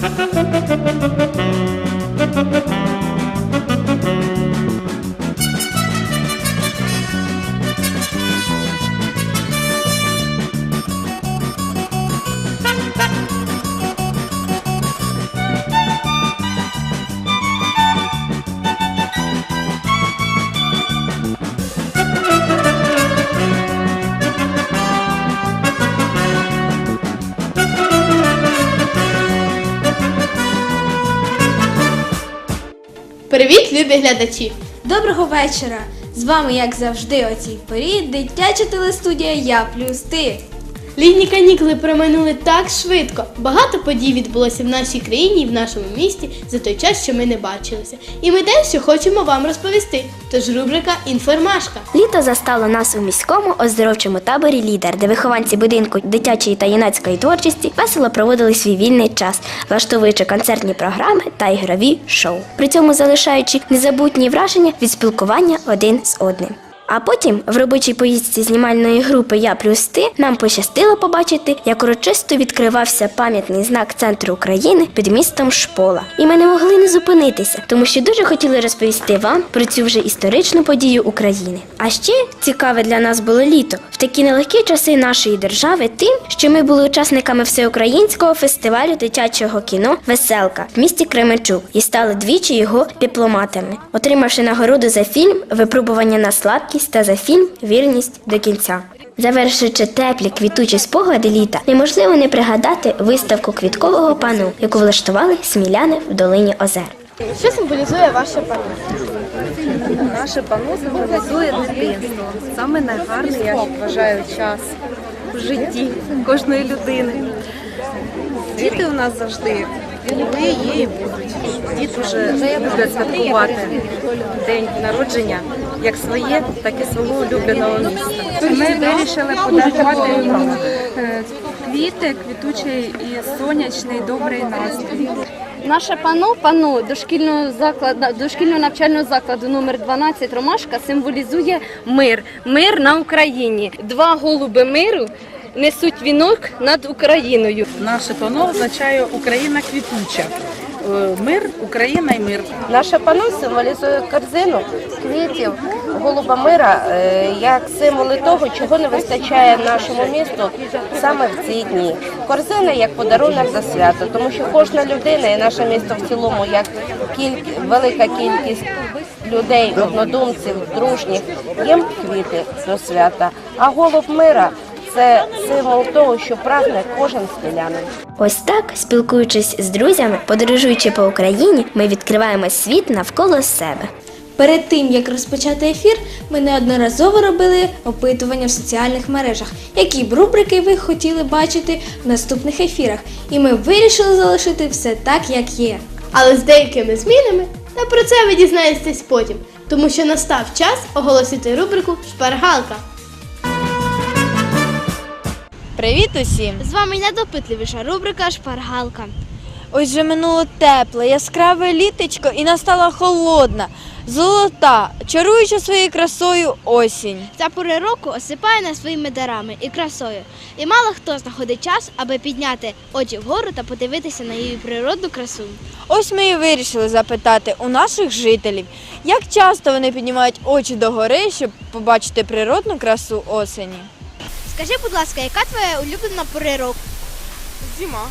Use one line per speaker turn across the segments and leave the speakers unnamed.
Thank you. Любі глядачі!
Доброго вечора! З вами, як завжди, о цій порі, дитяча телестудія Я плюс ти.
Літні канікули проминули так швидко. Багато подій відбулося в нашій країні і в нашому місті за той час, що ми не бачилися. І ми дещо хочемо вам розповісти. Тож рубрика Інформашка.
Літо застало нас у міському оздоровчому таборі Лідер, де вихованці будинку дитячої та юнацької творчості весело проводили свій вільний час, влаштовуючи концертні програми та ігрові шоу, при цьому залишаючи незабутні враження від спілкування один з одним. А потім в робочій поїздці знімальної групи Я плюс ти нам пощастило побачити, як урочисто відкривався пам'ятний знак центру України під містом Шпола. І ми не могли не зупинитися, тому що дуже хотіли розповісти вам про цю вже історичну подію України. А ще цікаве для нас було літо такі нелегкі часи нашої держави, тим, що ми були учасниками всеукраїнського фестивалю дитячого кіно Веселка в місті Кременчук і стали двічі його дипломатами, отримавши нагороду за фільм Випробування на слабкість та за фільм Вірність до кінця. Завершуючи теплі квітучі спогади літа, неможливо не пригадати виставку квіткового пану, яку влаштували сміляни в долині озер.
Що символізує ваше пані?
Наше панно символізує дитинство. Саме найгарний, я вважаю, час в житті кожної людини. Діти у нас завжди були, є і будуть. Діти вже люблять святкувати день народження як своє, так і свого улюбленого міста.
Ми вирішили подарувати е, квіти, квітучий і сонячний добрий настрій.
Наше пано, пано дошкільного закладу, дошкільного навчального закладу номер 12 Ромашка символізує мир. Мир на Україні. Два голуби миру несуть вінок над Україною.
Наше пано означає Україна квітуча. Е, Мир, Україна і мир.
Наше панно символізує корзину квітів голуба мира е, як символи того, чого не вистачає нашому місту саме в ці дні. Корзина як подарунок за свято, тому що кожна людина і наше місто в цілому, як кіль- велика кількість людей, однодумців, дружніх, їм квіти до свята. А голуб мира це символ того, що прагне кожен смілянин.
Ось так, спілкуючись з друзями, подорожуючи по Україні, ми відкриваємо світ навколо себе.
Перед тим як розпочати ефір, ми неодноразово робили опитування в соціальних мережах, які б рубрики ви хотіли бачити в наступних ефірах. І ми вирішили залишити все так, як є.
Але з деякими змінами, та про це ви дізнаєтесь потім, тому що настав час оголосити рубрику Шпаргалка.
Привіт усім!
З вами найдопитливіша рубрика Шпаргалка.
Ось же минуло тепле, яскраве літечко і настала холодна, золота, чаруюча своєю красою осінь.
Ця пори року осипає нас своїми дарами і красою. І мало хто знаходить час, аби підняти очі вгору та подивитися на її природну красу.
Ось ми і вирішили запитати у наших жителів, як часто вони піднімають очі догори, щоб побачити природну красу осені.
Скажи, будь ласка, яка твоя улюблена пори року?
Зима.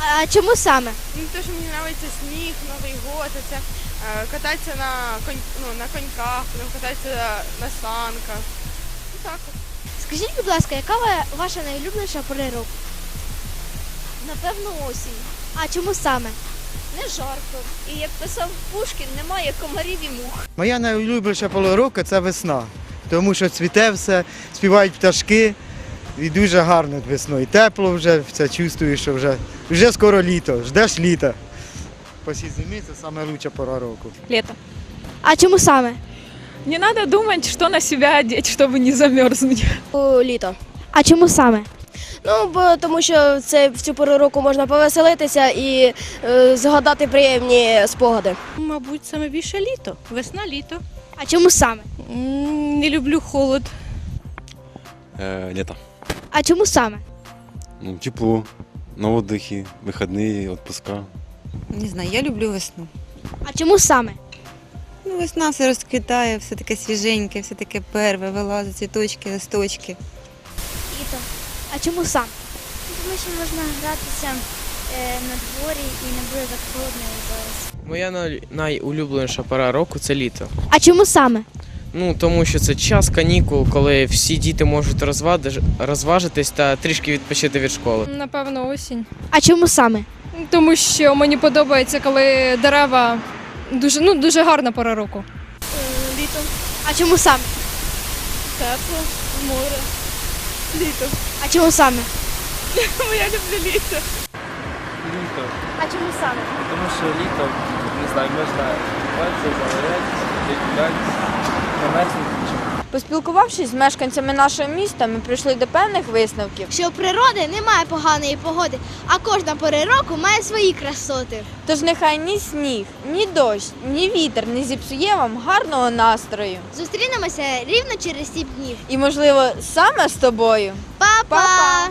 А чому саме?
Ну, те, що мені подобається сніг, Новий год, це е, кататися на конь, ну, на коньках, потім кататися на санках. Ну, так. от.
Скажіть, будь ласка, яка ва- ваша найулюбленіша пори року?
Напевно, осінь.
А чому саме?
Не жарко. І як писав Пушкін, немає комарів і мух.
Моя найулюбленіша пора року це весна, тому що цвіте все, співають пташки, і дуже гарно весною. Тепло вже, це чувствуєш, що вже, вже скоро літо, ждеш літа. Після зими це найкраща пора року.
Лето.
А чому саме?
Не треба думати, що на себе одягти, щоб не замерзнути.
Літо.
А чому саме?
Ну, бо тому що це в цю пору року можна повеселитися і е, згадати приємні спогади.
Мабуть, саме більше літо. Весна, літо.
А чому саме?
Не люблю холод.
Э, лето.
А чому саме?
Ну, тепло.
на отдыхе, выходные, отпуска.
Не знаю, я люблю весну.
А чому саме?
Ну, весна все розквітає, все таке свіженьке, все таке перве, вилазить цвіточки, листочки.
Літо. А чому саме?
Тому що можна гратися е, на дворі і не буде так холодно і зараз.
Моя най- найулюбленіша пора року це літо.
А чому саме?
Ну тому що це час канікул, коли всі діти можуть розважитись та трішки відпочити від школи.
Напевно, осінь.
А чому саме?
Тому що мені подобається, коли дерева дуже, ну, дуже гарна пора року.
Літо,
А чому саме?
тепло, море, літо.
А чому саме?
Бо я люблю літо.
Літо,
А чому саме?
тому що літо, не знаю, можна купатися, загорятися, гуляти, не мерзнути нічого.
Поспілкувавшись з мешканцями нашого міста, ми прийшли до певних висновків.
Що у природи немає поганої погоди, а кожна пора року має свої красоти.
Тож нехай ні сніг, ні дощ, ні вітер не зіпсує вам гарного настрою.
Зустрінемося рівно через сім днів.
І, можливо, саме з тобою.
Па-па!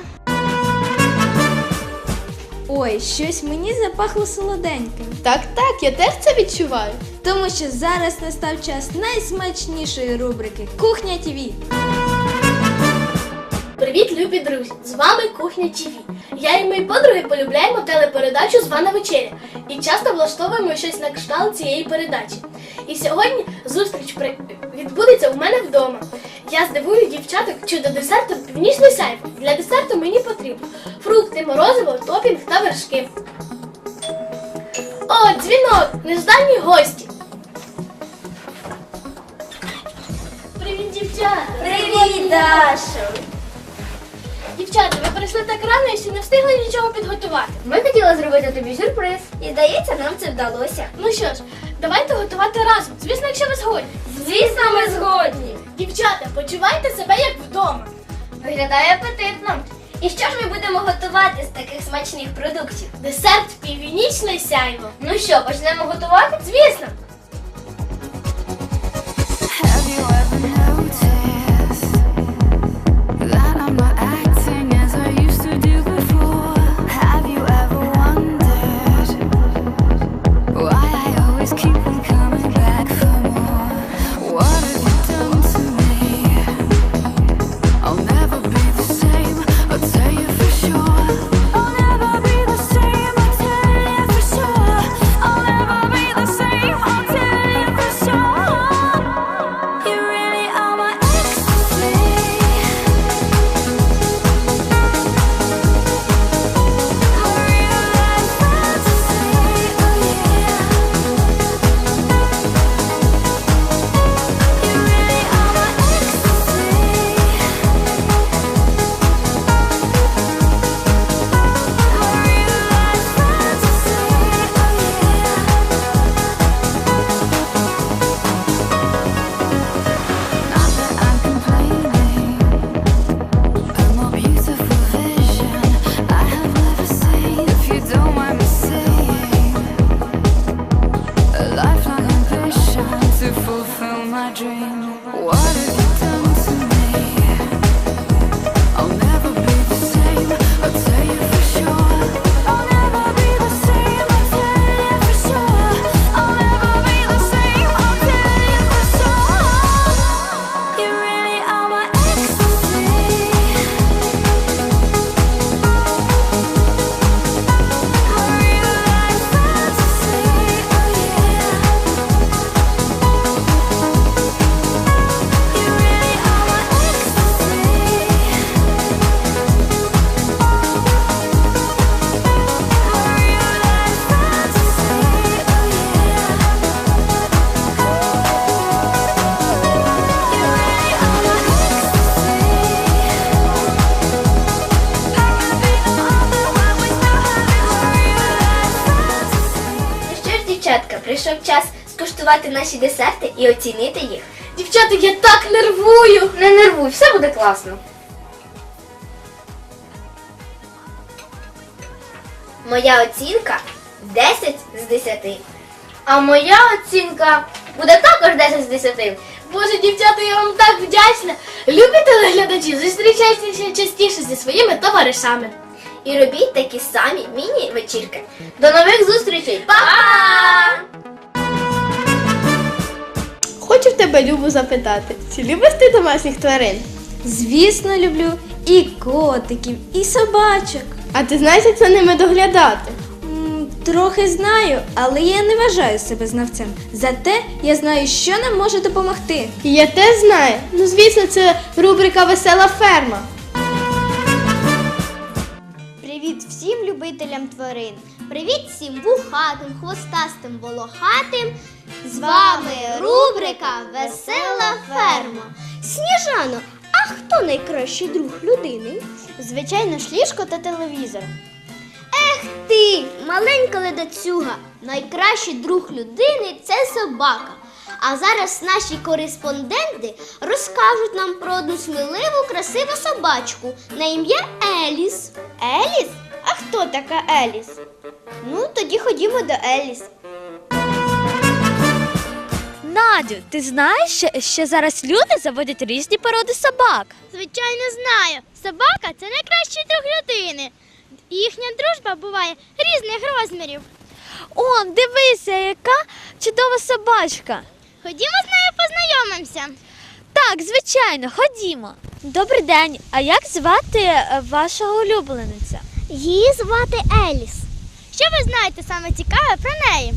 Ой, щось мені запахло солоденьким.
Так, так, я теж це відчуваю.
Тому що зараз настав час найсмачнішої рубрики Кухня ТІВІ.
Привіт, любі друзі! З вами Кухня ТВ. Я і мої подруги полюбляємо телепередачу Звана вечеря і часто влаштовуємо щось на кшталт цієї передачі. І сьогодні зустріч відбудеться у мене вдома. Я здивую дівчаток чудо десерту північний сайф. Для десерту мені потрібно фрукти, морозиво, топінг та вершки. О, дзвінок! Неждані гості!
Дашо!
Дівчата, ви прийшли так рано і ще не встигли нічого підготувати.
Ми хотіли зробити тобі сюрприз. І здається, нам це вдалося.
Ну що ж, давайте готувати разом. Звісно, якщо ви згодні.
Звісно, ми згодні.
Дівчата, почувайте себе як вдома.
Виглядає апетитно. І що ж ми будемо готувати з таких смачних продуктів?
Десерт північне сяйво.
Ну що, почнемо готувати?
Звісно.
My dream. What have
скуштувати наші десерти і оцінити їх.
Дівчата, я так нервую.
Не нервуй, все буде класно. Моя оцінка 10 з 10. А моя оцінка буде також 10 з 10.
Боже, дівчата, я вам так вдячна. Любі телеглядачі, зустрічайтеся частіше зі своїми товаришами.
і робіть такі самі міні-вечірки. До нових зустрічей! Па-па!
Хочу в тебе Любу запитати, чи любиш ти домашніх тварин?
Звісно, люблю і котиків, і собачок.
А ти знаєш, як за ними доглядати?
М, Трохи знаю, але я не вважаю себе знавцем. Зате я знаю, що нам може допомогти.
І я теж знаю. Ну, звісно, це рубрика Весела ферма.
Привіт всім любителям тварин. Привіт всім вухатим, хвостастим, волохатим. З вами рубрика Весела ферма. Сніжано, а хто найкращий друг людини? Звичайно ж, ліжко та телевізор. Ех ти, маленька ледацюга, найкращий друг людини це собака. А зараз наші кореспонденти розкажуть нам про одну сміливу, красиву собачку на ім'я Еліс. Еліс? А хто така Еліс? Ну, тоді ходімо до Еліс.
Надю, ти знаєш, що, що зараз люди заводять різні породи собак?
Звичайно, знаю. Собака це найкращий друг людини. Їхня дружба буває різних розмірів.
Он, дивися, яка чудова собачка.
Ходімо з нею познайомимося.
Так, звичайно, ходімо. Добрий день. А як звати е, вашого улюблениця?
Її звати Еліс. Що ви знаєте саме цікаве про неї?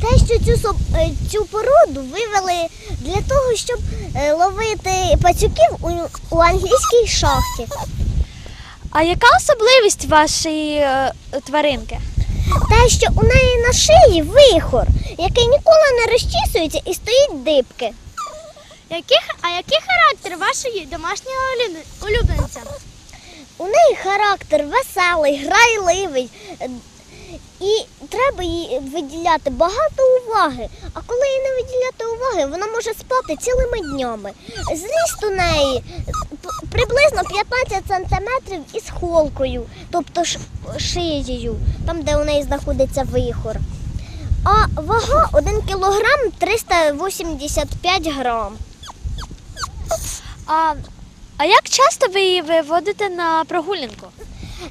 Те, що цю, соб- е, цю породу вивели для того, щоб е, ловити пацюків у, у англійській шахті.
А яка особливість вашої е, тваринки?
Те, що у неї на шиї вихор, який ніколи не розчісується і стоїть дибки. Яких, а який характер вашої домашнього улюбленця? У неї характер веселий, грайливий. І треба їй виділяти багато уваги. А коли їй не виділяти уваги, вона може спати цілими днями. Зріст у неї приблизно 15 сантиметрів із холкою, тобто шиєю, там, де у неї знаходиться вихор. А вага 1 кілограм 385 грам.
А, а як часто ви її виводите на прогулянку?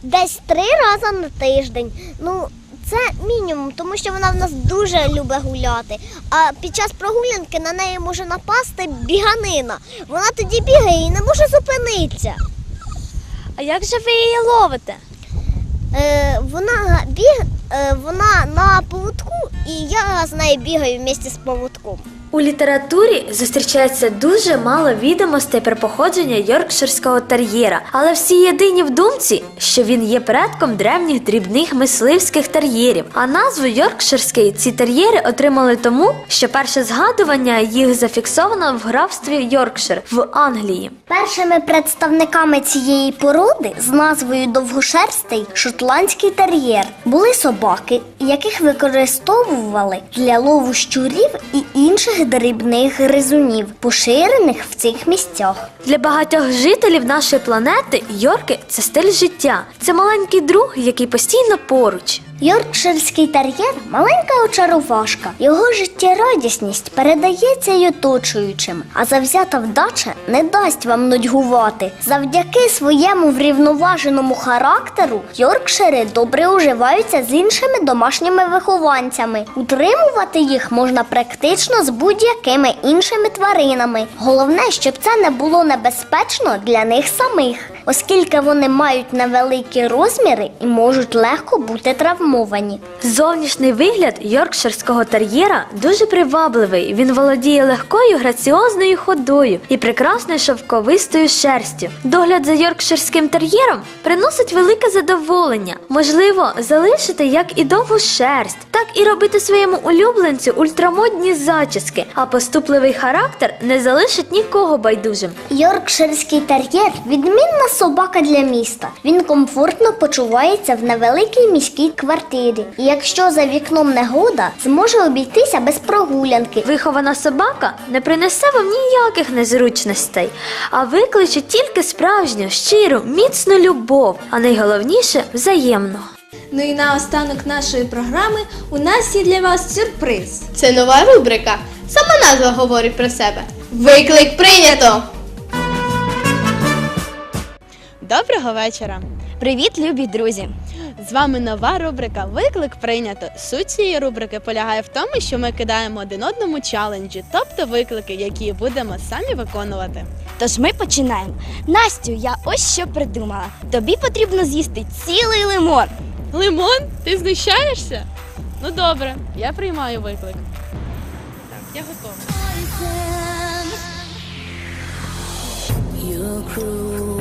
Десь три рази на тиждень. Ну, це мінімум, тому що вона в нас дуже любить гуляти. А під час прогулянки на неї може напасти біганина. Вона тоді бігає і не може зупинитися.
А як же ви її ловите?
Е, вона біг, е, вона на поводку, і я з нею бігаю в місті з поводком.
У літературі зустрічається дуже мало відомостей про походження йоркширського тер'єра, але всі єдині в думці, що він є предком древніх дрібних мисливських тер'єрів. А назву йоркширський ці тер'єри отримали тому, що перше згадування їх зафіксовано в графстві Йоркшир в Англії.
Першими представниками цієї породи з назвою довгошерстий шотландський тер'єр були собаки, яких використовували для лову щурів і інших дрібних гризунів, поширених в цих місцях.
Для багатьох жителів нашої планети Йорки це стиль життя. Це маленький друг, який постійно поруч.
Йоркширський тер'єр маленька очаровашка. Його життєрадісність передається й оточуючим, а завзята вдача не дасть вам нудьгувати. Завдяки своєму врівноваженому характеру Йоркшири добре уживаються з іншими домашніми вихованцями. Утримувати їх можна практично з будь-якими іншими тваринами. Головне, щоб це не було небезпечно для них самих, оскільки вони мають невеликі розміри і можуть легко бути травмовані.
Зовнішній вигляд йоркширського тер'єра дуже привабливий. Він володіє легкою граціозною ходою і прекрасною шовковистою шерстю. Догляд за йоркширським тер'єром приносить велике задоволення. Можливо, залишити як і довгу шерсть, так і робити своєму улюбленцю ультрамодні зачіски, а поступливий характер не залишить нікого байдужим.
Йоркширський тер'єр відмінна собака для міста. Він комфортно почувається в невеликій міській квартирі. І якщо за вікном негода, зможе обійтися без прогулянки.
Вихована собака не принесе вам ніяких незручностей, а викличе тільки справжню, щиру, міцну любов, а найголовніше взаємну.
Ну і наостанок нашої програми у нас є для вас сюрприз.
Це нова рубрика. Сама назва говорить про себе. Виклик прийнято!
Доброго вечора!
Привіт, любі друзі!
З вами нова рубрика Виклик прийнято. Суть цієї рубрики полягає в тому, що ми кидаємо один одному челенджі, тобто виклики, які будемо самі виконувати.
Тож ми починаємо. Настю, я ось що придумала. Тобі потрібно з'їсти цілий лимон.
Лимон? Ти знущаєшся? Ну добре, я приймаю виклик. Так, я готова.
Your cruel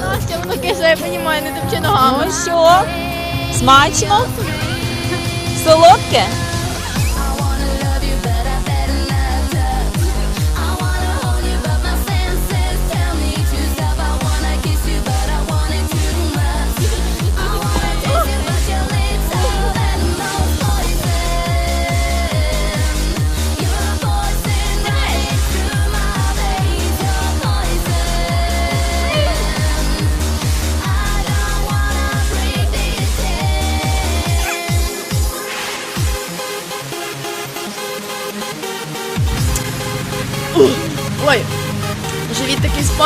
Настя, воно каже, я не топчи ногами.
Ну що? Смачно? Солодке?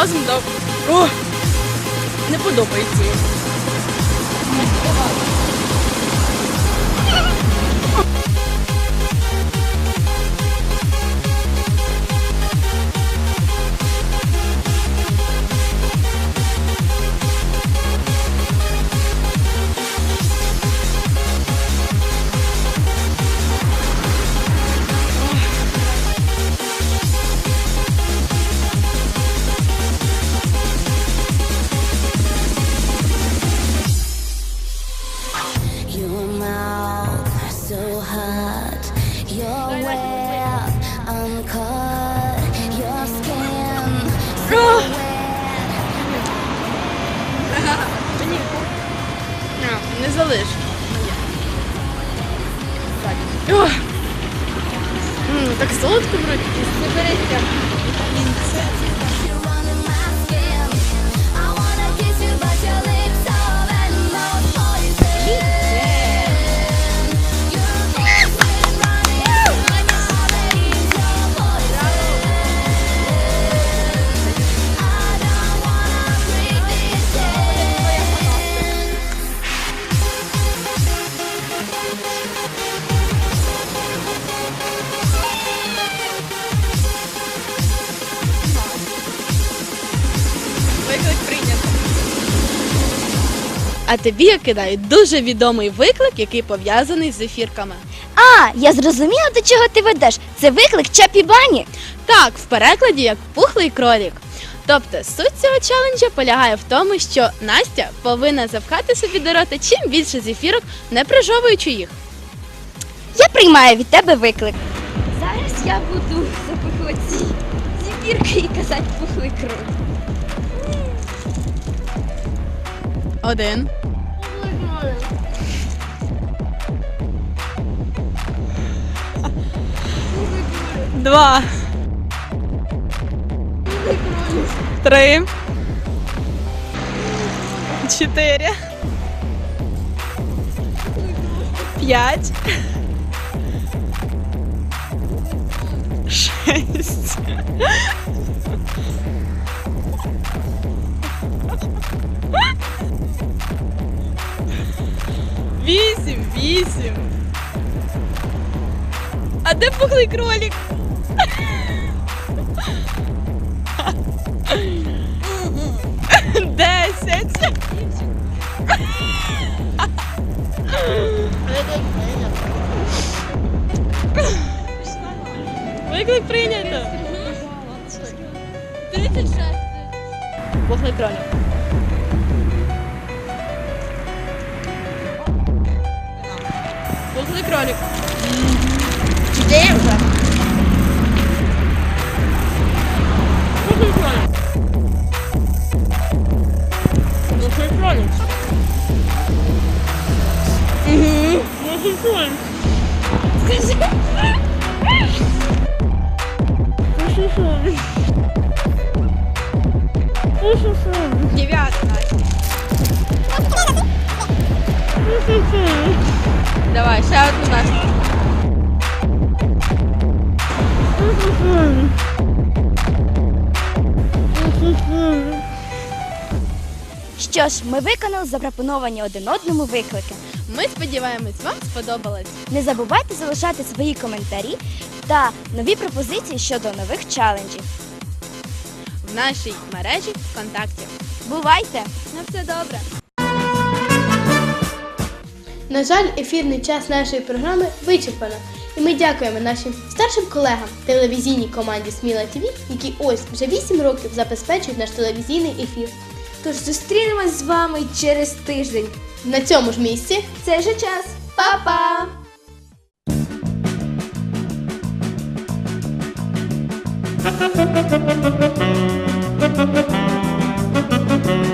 Живіт такий. О, не подобається. Тобі я кидаю дуже відомий виклик, який пов'язаний з ефірками.
А, я зрозуміла, до чого ти ведеш. Це виклик Чапі Бані.
Так, в перекладі як пухлий кролік. Тобто суть цього челенджа полягає в тому, що Настя повинна запхати собі до рота чим більше зефірок, не прижовуючи їх.
Я приймаю від тебе виклик. Зараз я буду запихувати зефірки і казати пухлий кролик.
Один.
Два. Три. Чотири. П'ять. Шесть. Вісім, вісім. А де пухлий кролик? Десять. Виклик прийнято. 36. Пухлий кролик. Пухлий кролик. Чотири вже. Пухлий кролик. Пухлий кролик. Угу. Пухлий кролик. Скажи. Пухлий кролик. Пухлий кролик. Дев'ятий, Настя. Пухлий кролик. Давай, ще одну нашу.
Що ж, ми виконали запропоновані один одному виклики.
Ми сподіваємось, вам сподобалось.
Не забувайте залишати свої коментарі та нові пропозиції щодо нових челенджів.
В нашій мережі ВКонтакті.
Бувайте!
На все добре!
На жаль, ефірний час нашої програми вичерпано. І ми дякуємо нашим старшим колегам телевізійній команді Сміла ТВ, які ось вже 8 років забезпечують наш телевізійний ефір.
Тож зустрінемось з вами через тиждень.
На цьому ж місці
це же час. Па-па!
Thank you.